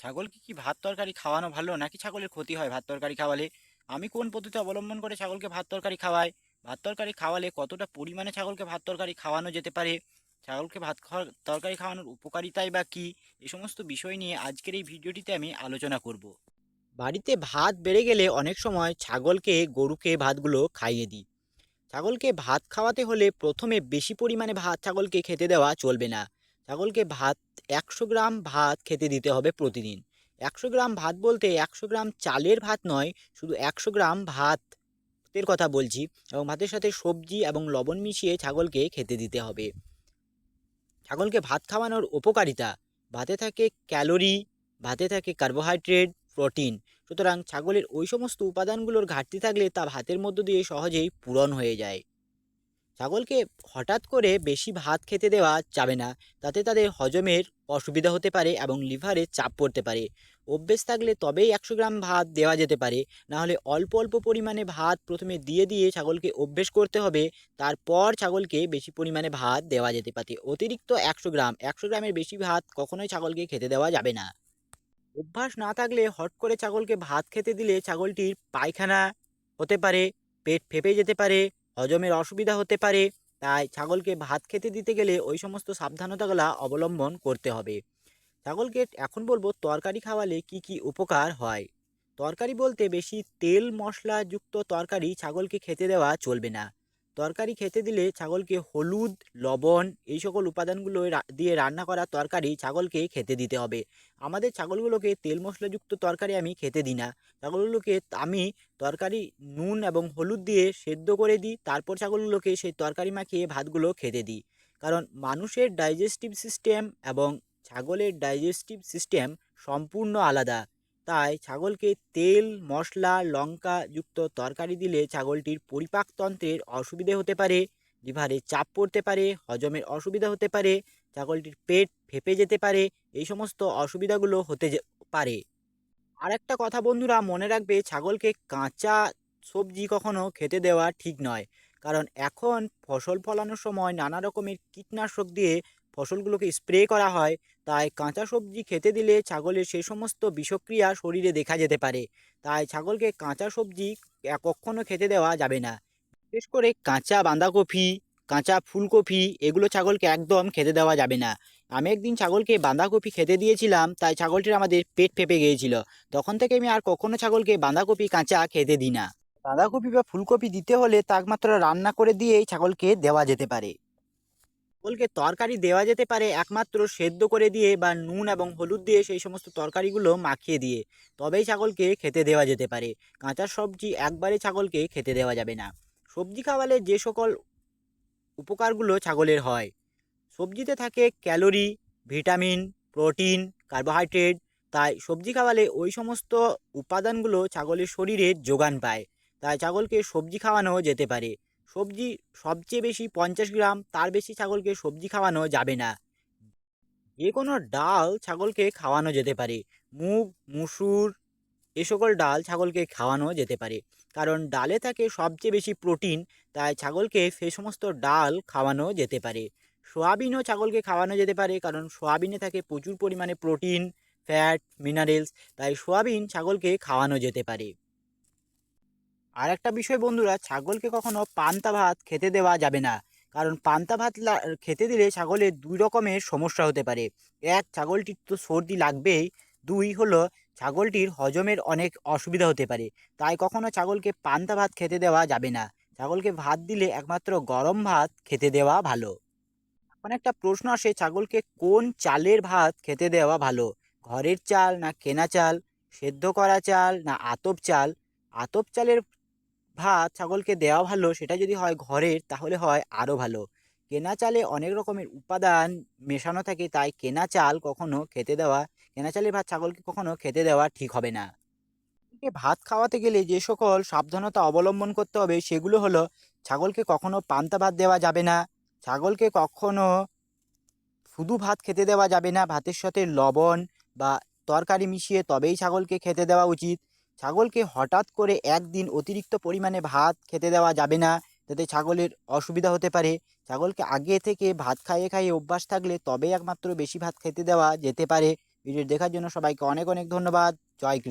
ছাগলকে কি ভাত তরকারি খাওয়ানো ভালো নাকি ছাগলের ক্ষতি হয় ভাত তরকারি খাওয়ালে? আমি কোন পদ্ধতি অবলম্বন করে ছাগলকে ভাত তরকারি খাওয়াই? ভাত তরকারি খাওয়ালে কতটা পরিমাণে ছাগলকে ভাত তরকারি খাওয়ানো যেতে পারে? ছাগলকে ভাত খাওয়া তরকারি খাওয়ানোর উপকারিতাই বা কী? এ সমস্ত বিষয় নিয়ে আজকের এই ভিডিওটিতে আমি আলোচনা করব। বাড়িতে ভাত বেড়ে গেলে অনেক সময় ছাগলকে, গরুকে ভাতগুলো খাইয়ে দিই। ছাগলকে ভাত খাওয়াতে হলে প্রথমে বেশি পরিমাণে ভাত ছাগলকে খেতে দেওয়া চলবে না। ছাগলকে ভাত, একশো গ্রাম ভাত খেতে দিতে হবে প্রতিদিন। একশো গ্রাম ভাত বলতে একশো গ্রাম চালের ভাত নয়, শুধু একশো গ্রাম ভাতের কথা বলছি এবং ভাতের সাথে সবজি এবং লবণ মিশিয়ে ছাগলকে খেতে দিতে হবে। ছাগলকে ভাত খাওয়ানোর উপকারিতা, ভাতে থাকে ক্যালোরি, ভাতে থাকে কার্বোহাইড্রেট, প্রোটিন। সুতরাং ছাগলের ওই সমস্ত উপাদানগুলোর ঘাটতি থাকলে তা ভাতের মধ্য দিয়ে সহজেই পূরণ হয়ে যায়। ছাগলকে হঠাৎ করে বেশি ভাত খেতে দেওয়া যাবে না। তাতে তাদের হজমের অসুবিধা হতে পারে এবং লিভারে চাপ পড়তে পারে। অভ্যেস থাকলে তবেই একশো গ্রাম ভাত দেওয়া যেতে পারে। না হলে অল্প অল্প পরিমাণে ভাত প্রথমে দিয়ে দিয়ে ছাগলকে অভ্যেস করতে হবে। তারপর ছাগলকে বেশি পরিমাণে ভাত দেওয়া যেতে পারে। অতিরিক্ত একশো গ্রাম, একশো গ্রামের বেশি ভাত কখনোই ছাগলকে খেতে দেওয়া যাবে না। অভ্যাস না থাকলে হট করে ছাগলকে ভাত খেতে দিলে ছাগলটির পায়খানা হতে পারে, পেট ফেপে যেতে পারে হজমের অসুবিধা হতে পারে। তাই ছাগলকে ভাত খেতে দিতে গেলে ওই সমস্ত সাবধানতাগুলো অবলম্বন করতে হবে। ছাগলকে এখন বলব তরকারি খাওয়ালে কি কি উপকার হয়? তরকারি বলতে বেশি তেল মশলাযুক্ত তরকারি ছাগলকে খেতে দেওয়া চলবে না। তরকারি খেতে দিলে ছাগলকে হলুদ, লবণ এই সকল উপাদানগুলো দিয়ে রান্না করা তরকারি ছাগলকে খেতে দিতে হবে। আমাদের ছাগলগুলোকে তেল মশলাযুক্ত তরকারি আমি খেতে দিই না। ছাগলগুলোকে আমি তরকারি নুন এবং হলুদ দিয়ে সেদ্ধ করে দিই, তারপর ছাগলগুলোকে সেই তরকারি মাখিয়ে ভাতগুলো খেতে দিই। কারণ মানুষের ডাইজেস্টিভ সিস্টেম এবং ছাগলের ডাইজেস্টিভ সিস্টেম সম্পূর্ণ আলাদা। তাই ছাগলকে তেল, মশলা, লঙ্কা যুক্ত তরকারি দিলে ছাগলটির পরিপাকতন্ত্রের অসুবিধে হতে পারে, লিভারে চাপ পড়তে পারে, হজমের অসুবিধা হতে পারে, ছাগলটির পেট ফেপে যেতে পারে, এই সমস্ত অসুবিধাগুলো হতে পারে। আর একটা কথা বন্ধুরা মনে রাখবে, ছাগলকে কাঁচা সবজি কখনো খেতে দেওয়া ঠিক নয়। কারণ এখন ফসল ফলানোর সময় নানা রকমের কীটনাশক দিয়ে ফসলগুলোকে স্প্রে করা হয়, তাই কাঁচা সবজি খেতে দিলে ছাগলের সেই সমস্ত বিষক্রিয়া শরীরে দেখা যেতে পারে। তাই ছাগলকে কাঁচা সবজি এ- কখনো খেতে দেওয়া যাবে না। বিশেষ করে কাঁচা বাঁধাকপি, কাঁচা ফুলকপি, এগুলো ছাগলকে একদম খেতে দেওয়া যাবে না। আমি একদিন ছাগলকে বাঁধাকপি খেতে দিয়েছিলাম, তাই ছাগলটির আমাদের পেট ফেপে গিয়েছিল। তখন থেকে আমি আর কখনো ছাগলকে বাঁধাকপি কাঁচা খেতে দিই না। বাঁধাকপি বা ফুলকপি দিতে হলে তাকমাত্র রান্না করে দিয়েই ছাগলকে দেওয়া যেতে পারে। ছাগলকে তরকারি দেওয়া যেতে পারে একমাত্র সেদ্ধ করে দিয়ে বা নুন এবং হলুদ দিয়ে সেই সমস্ত তরকারিগুলো মাখিয়ে দিয়ে। তবেই ছাগলকে খেতে দেওয়া যেতে পারে। কাঁচা সবজি একবারে ছাগলকে খেতে দেওয়া যাবে না। সবজি খাওয়ালে যে সকল উপকারগুলো ছাগলের হয়। সবজিতে থাকে ক্যালোরি, ভিটামিন, প্রোটিন, কার্বোহাইড্রেট। তাই সবজি খাওয়ালে ওই সমস্ত উপাদানগুলো ছাগলের শরীরে যোগান পায়। তাই ছাগলকে সবজি খাওয়ানো যেতে পারে। সবজি সবচেয়ে বেশি পঞ্চাশ গ্রাম, তার বেশি ছাগলকে সবজি খাওয়ানো যাবে না। যে কোনো ডাল ছাগলকে খাওয়ানো যেতে পারে। মুগ, মুসুর, এ সকল ডাল ছাগলকে খাওয়ানো যেতে পারে। কারণ ডালে থাকে সবচেয়ে বেশি প্রোটিন, তাই ছাগলকে সে সমস্ত ডাল খাওয়ানো যেতে পারে। সোয়াবিনও ছাগলকে খাওয়ানো যেতে পারে, কারণ সোয়াবিনে থাকে প্রচুর পরিমাণে প্রোটিন, ফ্যাট, মিনারেলস, তাই সোয়াবিন ছাগলকে খাওয়ানো যেতে পারে। আর একটা বিষয় বন্ধুরা, ছাগলকে কখনো পান্তা ভাত খেতে দেওয়া যাবে না। কারণ পান্তা ভাত খেতে দিলে ছাগলের দুই রকমের সমস্যা হতে পারে। এক, ছাগলটির তো সর্দি লাগবেই। দুই হলো, ছাগলটির হজমের অনেক অসুবিধা হতে পারে। তাই কখনো ছাগলকে পান্তা ভাত খেতে দেওয়া যাবে না। ছাগলকে ভাত দিলে একমাত্র গরম ভাত খেতে দেওয়া ভালো। এখন একটা প্রশ্ন আসে, ছাগলকে কোন চালের ভাত খেতে দেওয়া ভালো? ঘরের চাল না কেনা চাল? সেদ্ধ করা চাল না আতপ চাল? আতপ চালের ভাত, ছাগলকে দেওয়া ভালো, সেটা যদি হয় ঘরের, তাহলে হয় আরও ভালো। কেনা চালে অনেক রকমের উপাদান মেশানো থাকে, তাই কেনা চাল কখনো খেতে দেওয়া, কেনা চালের ভাত ছাগলকে কখনো খেতে দেওয়া ঠিক হবে না। ভাত খাওয়াতে গেলে যে সকল সাবধানতা অবলম্বন করতে হবে, সেগুলো হলো ছাগলকে কখনো পান্তা ভাত দেওয়া যাবে না, ছাগলকে কখনো শুধু ভাত খেতে দেওয়া যাবে না, ভাতের সাথে লবণ বা তরকারি মিশিয়ে তবেই ছাগলকে খেতে দেওয়া উচিত। ছাগলকে হঠাৎ করে একদিন অতিরিক্ত পরিমাণে ভাত খেতে দেওয়া যাবে না। যাতে ছাগলের অসুবিধা হতে পারে। ছাগলকে আগে থেকে ভাত খাইয়ে খাইয়ে অভ্যাস থাকলে তবে একমাত্র বেশি ভাত খেতে দেওয়া যেতে পারে। ভিডিও দেখার জন্য সবাইকে অনেক অনেক ধন্যবাদ। জয় কৃষ্ণ।